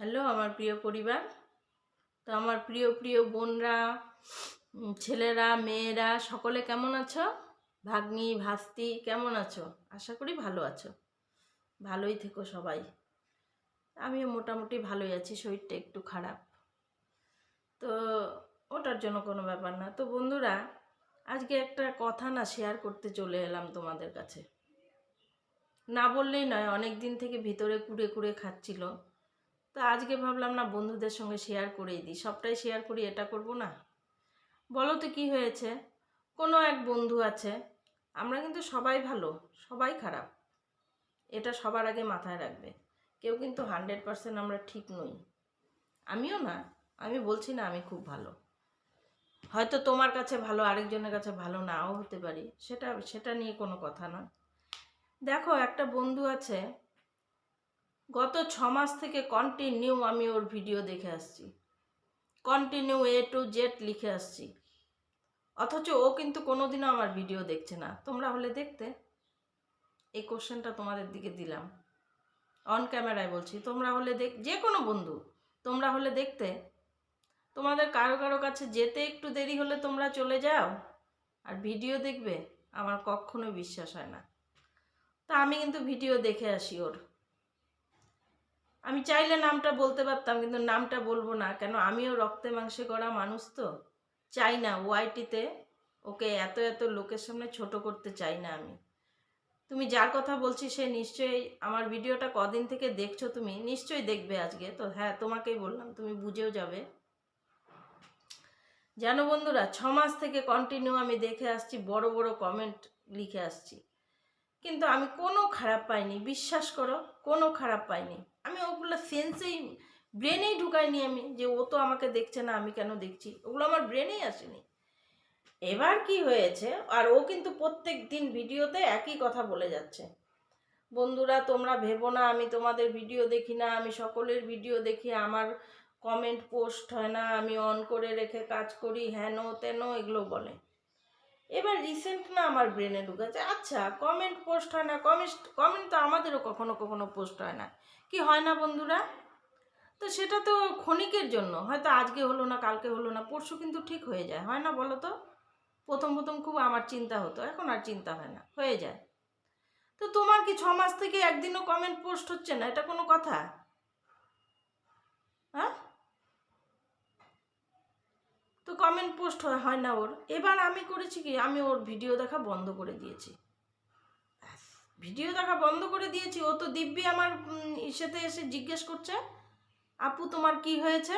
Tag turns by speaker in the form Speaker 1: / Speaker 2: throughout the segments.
Speaker 1: Hello, আমার প্রিয় পরিবার। তো আমার প্রিয় প্রিয় বোনরা ছেলেরা, মেয়েরা, সকলে কেমন আছো? ভাগ্নি, ভাস্তি, কেমন আছো? আশা করি ভালো আছো। ভালোই থেকো সবাই। আমিও মোটামুটি ভালোই আছি, শরীরটা একটু খারাপ। তো ওটার জন্য কোনো ব্যাপার না। তো বন্ধুরা, আজকে একটা কথা না শেয়ার করতে চলে এলাম তোমাদের কাছে। না বললেই নয় অনেক দিন থেকে ভিতরে কুড়ে কুড়ে খাচ্ছিল। তো আজকে ভাবলাম না বন্ধুদের সঙ্গে শেয়ার করেই দিই। সবটাই শেয়ার করি, এটা করব না? বলো তো কী হয়েছে? কোনো এক বন্ধু আছে, আমরা কিন্তু সবাই ভালো, সবাই খারাপ। এটা সবার আগে মাথায় রাখবে। কেউ কিন্তু হান্ড্রেড পার্সেন্ট আমরা ঠিক নই। আমিও না, আমি বলছি না আমি খুব ভালো। হয়তো তোমার কাছে ভালো, আরেকজনের কাছে ভালো নাও হতে পারি। সেটা সেটা নিয়ে কোনো কথা না দেখো, একটা বন্ধু আছে গত ছ মাস থেকে কন্টিনিউ আমি ওর ভিডিও দেখে আসছি। কন্টিনিউ এ টু জেড লিখে আসছি। অথচ ও কিন্তু কোনোদিনও আমার ভিডিও দেখছে না। তোমরা হলে দেখতে। এই কোশ্চেনটা তোমাদের দিকে দিলাম। অন ক্যামেরায় বলছি, তোমরা হলে দেখ, যে কোনো বন্ধু, তোমরা হলে দেখতে। তোমাদের কারও কারও কাছে যেতে একটু দেরি হলে তোমরা চলে যাও। আর ভিডিও দেখবে, আমার কখনোই বিশ্বাস হয় না। তা আমি কিন্তু ভিডিও দেখে আসি ওর। আমি চাইলে নামটা বলতে পারতাম, কিন্তু নামটা বলব না। কেন? আমিও রক্তে মাংসে গড়া মানুষ তো। চাই না ওয়াইটিতে ওকে এত এত লোকের সামনে ছোট করতে চাই না আমি। তুমি যার কথা বলছি সে নিশ্চয়ই আমার ভিডিওটা কদিন থেকে দেখছ তুমি? নিশ্চয়ই দেখবে আজকে। তো হ্যাঁ তোমাকেই বললাম, তুমি বুঝেও যাবে। জানো বন্ধুরা, ছ মাস থেকে কন্টিনিউ আমি দেখে আসছি, বড় বড় কমেন্ট লিখে আসছি। কিন্তু আমি কোনো খারাপ পাইনি, বিশ্বাস করো, কোনো খারাপ পাইনি। আমি ওগুলো সেন্সেই ব্রেনেই ঢুকাইনি আমি যে ও তো আমাকে দেখছে না, আমি কেন দেখছি? ওগুলো আমার ব্রেনেই আসেনি। এবার কি হয়েছে, আর ও কিন্তু প্রত্যেক দিন ভিডিওতে একই কথা বলে যাচ্ছে। বন্ধুরা, তোমরা ভেবো না, আমি তোমাদের ভিডিও দেখি না, আমি সকলের ভিডিও দেখি, আমার কমেন্ট পোস্ট হয় না, আমি অন করে রেখে কাজ করি হেন তেন এগুলো বলে। এবার রিসেন্ট না আমার ব্রেনে ঢুকেছে। আচ্ছা কমেন্ট পোস্ট হয় না কমেন্ট কমেন্ট তো আমাদেরও কখনো কখনো পোস্ট হয় না। কি হয় না বন্ধুরা? তো সেটা তো ক্ষণিকের জন্য, হয়তো আজকে হলো না, কালকে হলো না, পরশু কিন্তু ঠিক হয়ে যায়, হয় না বলো তো? প্রথম প্রথম খুব আমার চিন্তা হতো, এখন আর চিন্তা হয় না, হয়ে যায়। তো তোমার কি ছ মাস থেকে একদিনও কমেন্ট পোস্ট হচ্ছে না? এটা কোনো কথা হ্যাঁ তো কমেন্ট পোস্ট হয় না ওর। এবার আমি করেছি কি, আমি ওর ভিডিও দেখা বন্ধ করে দিয়েছি। ভিডিও দেখা বন্ধ করে দিয়েছি। ও তো দিব্যি আমার ইসেতে এসে জিজ্ঞেস করছে, আপু, তোমার কি হয়েছে?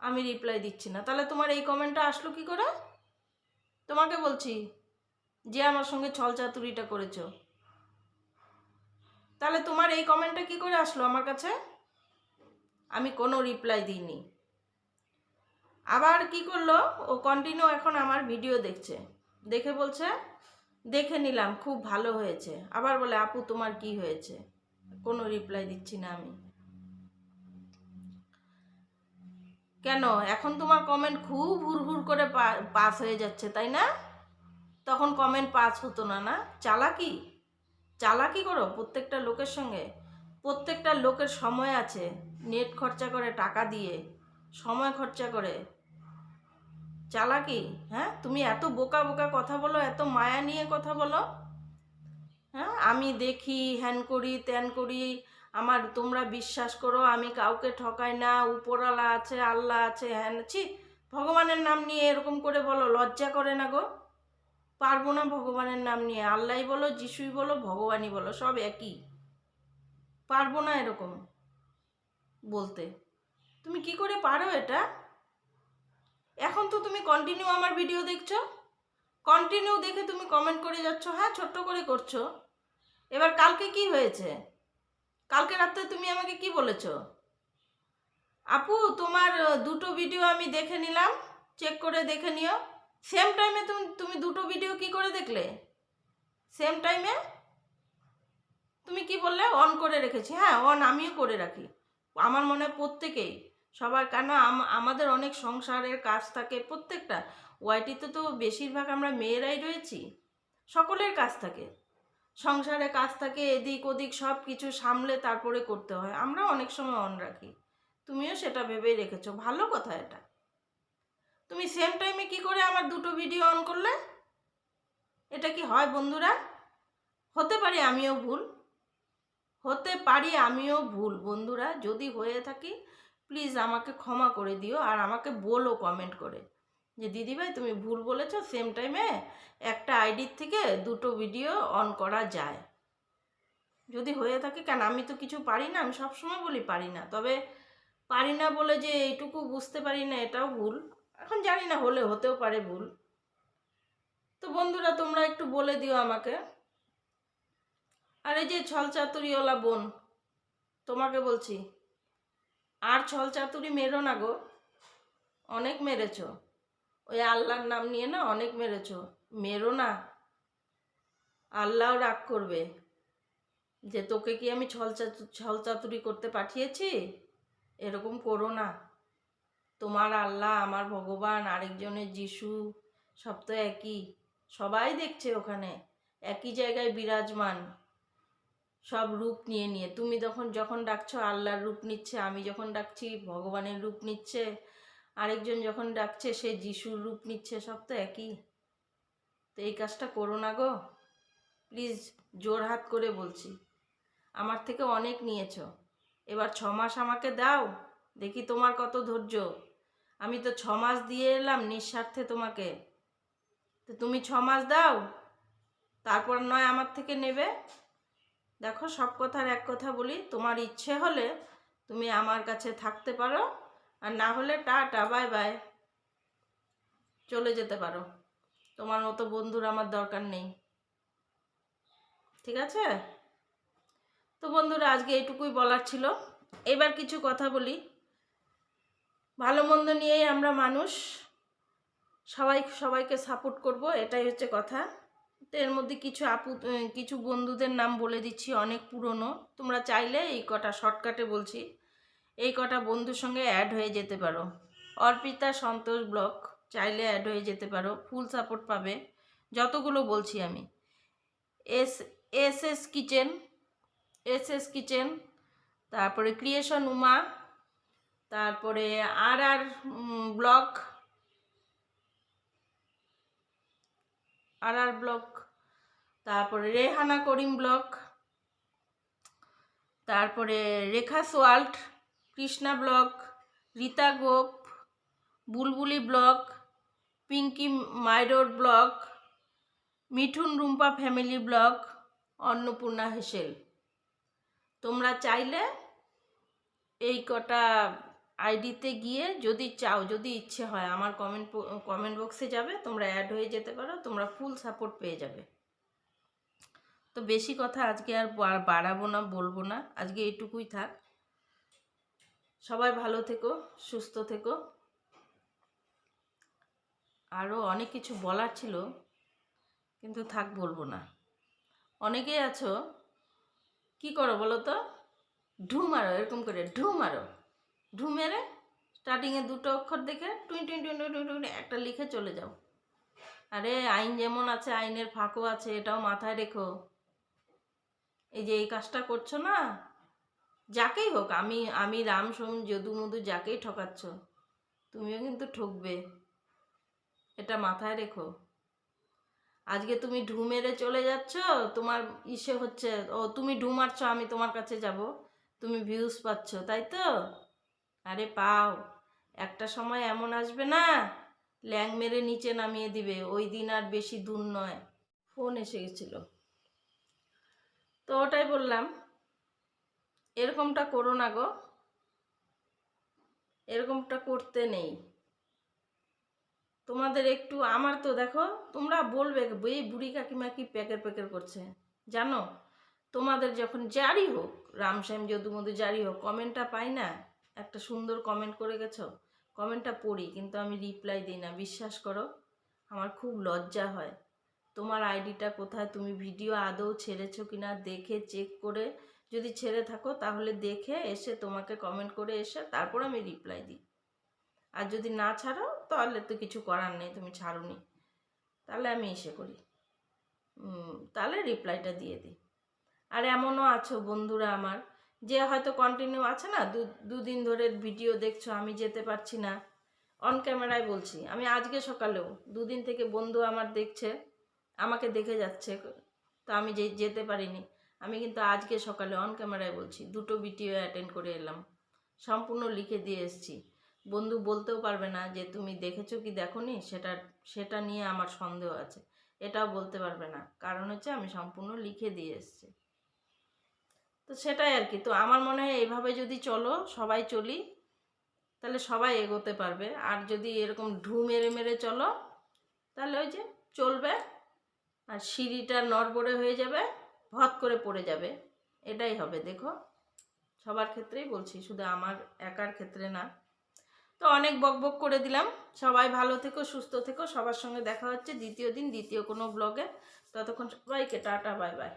Speaker 1: আমি রিপ্লাই দিচ্ছি না। তাহলে তোমার এই কমেন্টটা আসলো কি করে? তোমাকে বলছি যে আমার সঙ্গে ছল চাতুরিটা করেছ। তাহলে তোমার এই কমেন্টটা কি করে আসলো আমার কাছে? আমি কোনো রিপ্লাই দিইনি। আবার কি করল? ও কন্টিনিউ এখন আমার ভিডিও দেখছে। দেখে বলছে, দেখে নিলাম, খুব ভালো হয়েছে। আবার বলে, আপু, তোমার কি হয়েছে? কোনো রিপ্লাই দিচ্ছি না আমি। কেন? এখন তোমার কমেন্ট খুব হুড় হুড় করে পাস হয়ে যাচ্ছে, তাই না? তখন কমেন্ট পাস হতো না না? চালাকি? চালাকি করো প্রত্যেকটা লোকের সঙ্গে। প্রত্যেকটা লোকের সময় আছে নেট খরচা করে টাকা দিয়ে। সময় খরচা করে। চালাকি? হ্যাঁ? তুমি এত বোকা বোকা কথা বলো, এত মায়া নিয়ে কথা বলো। হ্যাঁ? আমি দেখি, হ্যান করি, ত্যান করি। আমার তোমরা বিশ্বাস করো, আমি কাউকে ঠকাই না। উপরওয়ালা আছে, আল্লাহ আছে, হ্যান। ছি, ভগবানের নাম নিয়ে এরকম করে বলো, লজ্জা করে না গো। পারব না ভগবানের নাম নিয়ে। আল্লাহই বলো, যিশুই বলো, ভগবানই বলো, সব একই। পারব না এরকম বলতে। তুমি কি করে পারো এটা? এখন তো তুমি কন্টিনিউ আমার ভিডিও দেখছ। কন্টিনিউ দেখে তুমি কমেন্ট করে যাচ্ছ হ্যাঁ ছোট্ট করে করছ। এবার কালকে কি হয়েছে? কালকে রাত্রে তুমি আমাকে কি বলেছ? আপু, তোমার দুটো ভিডিও আমি দেখে নিলাম চেক করে দেখে নিও। সেম টাইমে তুমি তুমি দুটো ভিডিও কি করে দেখলে? সেম টাইমে তুমি কি বললে? অন করে রেখেছি। হ্যাঁ অন আমিও করে রাখি। আমার মনে হয় প্রত্যেকেই সবার কেন আম- আমাদের অনেক সংসারের কাজ থাকে প্রত্যেকটা। ওয়াইটিতে তো বেশিরভাগ আমরা মেয়েরাই রয়েছি, সকলের কাজ থাকে। সংসারে কাজ থাকে, এদিক ওদিক সব কিছু সামলে তারপরে করতে হয়। আমরা অনেক সময় অন রাখি। তুমিও সেটা ভেবেই রেখেছো। ভালো কথা এটা। তুমি সেম টাইমে কি করে আমার দুটো ভিডিও অন করলে? এটা কি হয় বন্ধুরা? হতে পারি আমিও ভুল। হতে পারি আমিও ভুল বন্ধুরা। যদি হয়ে থাকি প্লিজ আমাকে ক্ষমা করে দিও আর আমাকে বলো কমেন্ট করে। যে দিদিভাই তুমি ভুল বলেছ সেম টাইমে একটা আইডির থেকে দুটো ভিডিও অন করা যায়। যদি হয়ে থাকে, কেন আমি তো কিছু পারি না, আমি সবসময় বলি পারি না। তবে পারি না বলে যে এইটুকু বুঝতে পারি না, এটাও ভুল। এখন জানি না, হলে হতেও পারে ভুল। তো বন্ধুরা, তোমরা একটু বলে দিও আমাকে। আর এই যে ছল চাতুরিওয়ালা বোন, তোমাকে বলছি আর ছল চাতুরি মেরো না গো। অনেক মেরেছো। ওই আল্লাহর নাম নিয়ে না অনেক মেরেছো। মেরো না। আল্লাহও রাগ করবে। যে তোকে কি আমি ছল ছল চাতুরি করতে পাঠিয়েছি? এরকম করো না। তোমার আল্লাহ, আমার ভগবান, আরেকজনের যিশু, সব তো একই। সবাই দেখছে ওখানে। একই জায়গায় বিরাজমান। সব রূপ নিয়ে নিয়ে। তুমি যখন যখন ডাকছো, আল্লাহর রূপ নিচ্ছে, আমি যখন ডাকছি, ভগবানের রূপ নিচ্ছে, আরেকজন যখন ডাকছে, সে যিশুর রূপ নিচ্ছে, সব তো একই। তো এই কাজটা করো না গো। প্লিজ, জোর হাত করে বলছি। আমার থেকে অনেক নিয়েছো। এবার ছ মাস আমাকে দাও, দেখি তোমার কত ধৈর্য। আমি তো ছ মাস দিয়ে এলাম নিঃস্বার্থে তোমাকে। তো তুমি ছ মাস দাও, তারপর নয় আমার থেকে নেবে? দেখো, সব কথার এক কথা বলি, তোমার ইচ্ছে হলে তুমি আমার কাছে থাকতে পারো, আর না হলে টাটা, বাই বাই। চলে যেতে পারো। তোমার মতো বন্ধুর আমার দরকার নেই। ঠিক আছে? তো বন্ধুরা, আজকে এইটুকুই বলার ছিল। এবার কিছু কথা বলি। ভালো মন্দ নিয়েই আমরা মানুষ। সবাই, সবাইকে সাপোর্ট করব, এটাই হচ্ছে কথা। তো এর মধ্যে কিছু আপু কিছু বন্ধুদের নাম বলে দিচ্ছি, অনেক পুরনো। তোমরা চাইলে এই কটা শর্টকাটে বলছি। এই কটা বন্ধুর সঙ্গে অ্যাড হয়ে যেতে পারো। অর্পিতা, সন্তোষ ব্লক, চাইলে অ্যাড হয়ে যেতে পারো। ফুল সাপোর্ট পাবে। যতগুলো বলছি আমি। S S S kitchen S S kitchen, তারপরে ক্রিয়েশন উমা, তারপরে আর আর ব্লক আর আর ব্লক, তারপরে রেহানা করিম ব্লক, তারপরে রেখা সোয়াল্ট, কৃষ্ণা ব্লক, রীতা গোপ, Bulbuli block, Pinki মাইরোর block, Mithun Rumpa family block, Annapurna হেসেল। তোমরা চাইলে এই কটা আইডিতে গিয়ে যদি চাও, যদি ইচ্ছে হয়, আমার কমেন্ট কমেন্ট বক্সে যাবে, তোমরা অ্যাড হয়ে যেতে পারো, তোমরা ফুল সাপোর্ট পেয়ে যাবে। তো বেশি কথা আজকে আর বাড়াবো না, বলব না, আজকে এইটুকুই থাক। সবাই ভালো থেকো, সুস্থ থেকো। আরও অনেক কিছু বলার ছিল, কিন্তু থাক, বলব না। অনেকেই আছো, কি করো বলো তো? ঢু মারো, এরকম করে, ঢু মারো। ঢু মেরে স্টার্টিংয়ে দুটো অক্ষর দেখে টুই টুই টুই টুই টুই টুই একটা লিখে চলে যাও। আরে আইন যেমন আছে, আইনের ফাঁকও আছে, এটাও মাথায় রেখো। এই যে এই কাজটা করছ না, যাকেই হোক, আমি আমি রাম, সোম, যদু, মধু যাকেই ঠকাচ্ছ, তুমিও কিন্তু ঠকবে। এটা মাথায় রেখো। আজকে তুমি ঢু মেরে চলে যাচ্ছ, তোমার ইসে হচ্ছে, ও তুমি ঢু মারছো, আমি তোমার কাছে যাব, তুমি ভিউজ পাচ্ছ, তাই তো? আরে পাও, একটা সময় এমন আসবে না, ল্যাং মেরে নিচে নামিয়ে দিবে, ওই দিন আর বেশি দূর নয়। ফোন এসে গেছিল। তো ওটাই বললাম, এরকমটা করো না গো, এরকমটা করতে নেই। তোমাদের একটু, আমার তো দেখো, তোমরা বলবে, এই বুড়ি কাকিমা কি প্যাকের প্যাকের করছে? জানো? তোমাদের যখন জারি হোক রামশ্যাম যদুমধু জারি হোক কমেন্টটা পাই না একটা সুন্দর কমেন্ট করে গেছো? কমেন্টটা পড়ি, কিন্তু আমি রিপ্লাই দিই না। বিশ্বাস করো, আমার খুব লজ্জা হয়। তোমার আইডিটা কোথায়? তুমি ভিডিও আদৌ ছেড়েছো কি না দেখে চেক করে যদি ছেড়ে থাকো, তাহলে দেখে এসে তোমাকে কমেন্ট করে এসে তারপর আমি রিপ্লাই দিই। আর যদি না ছাড়ো, তাহলে তো কিছু করার নেই, তুমি ছাড়োনি। তাহলে আমি এসে করি। তাহলে রিপ্লাইটা দিয়ে দিই। আর এমনও আছো বন্ধুরা আমার যে হয়তো কন্টিনিউ আছে না, দু, দুদিন ধরে ভিডিও দেখছ, আমি যেতে পারছি না। অন ক্যামেরায় বলছি। আমি আজকে সকালেও, দুদিন থেকে বন্ধু আমার দেখছে, আমাকে দেখে যাচ্ছে, তো আমি যে, যেতে পারিনি। আমি কিন্তু আজকে সকালে অন ক্যামেরায় বলছি, দুটো ভিডিও অ্যাটেন্ড করে এলাম। সম্পূর্ণ লিখে দিয়ে এসেছি। বন্ধু বলতেও পারবে না যে, তুমি দেখেছ কি দেখোনি? সেটা সেটা নিয়ে আমার সন্দেহ আছে। এটাও বলতে পারবে না। কারণ হচ্ছে আমি সম্পূর্ণ লিখে দিয়ে এসেছি। তো সেটাই আর কি তো আমার মনে হয় এইভাবে যদি চলো, সবাই চলি, তাহলে সবাই এগোতে পারবে। আর যদি এরকম ঢু মেরে মেরে চলো, তাহলে ওই যে চলবে, আর সিঁড়িটা নড়বড়ে হয়ে যাবে, ভত করে পড়ে যাবে। এটাই হবে, দেখো। সবার ক্ষেত্রেই বলছি, শুধু আমার একার ক্ষেত্রে না। তো অনেক বকবক করে দিলাম। সবাই ভালো থেকো, সুস্থ থেকো। সবার সঙ্গে দেখা হচ্ছে দ্বিতীয় দিন, দ্বিতীয় কোনো ব্লগে ততক্ষণ সবাইকে টাটা, বাই বাই।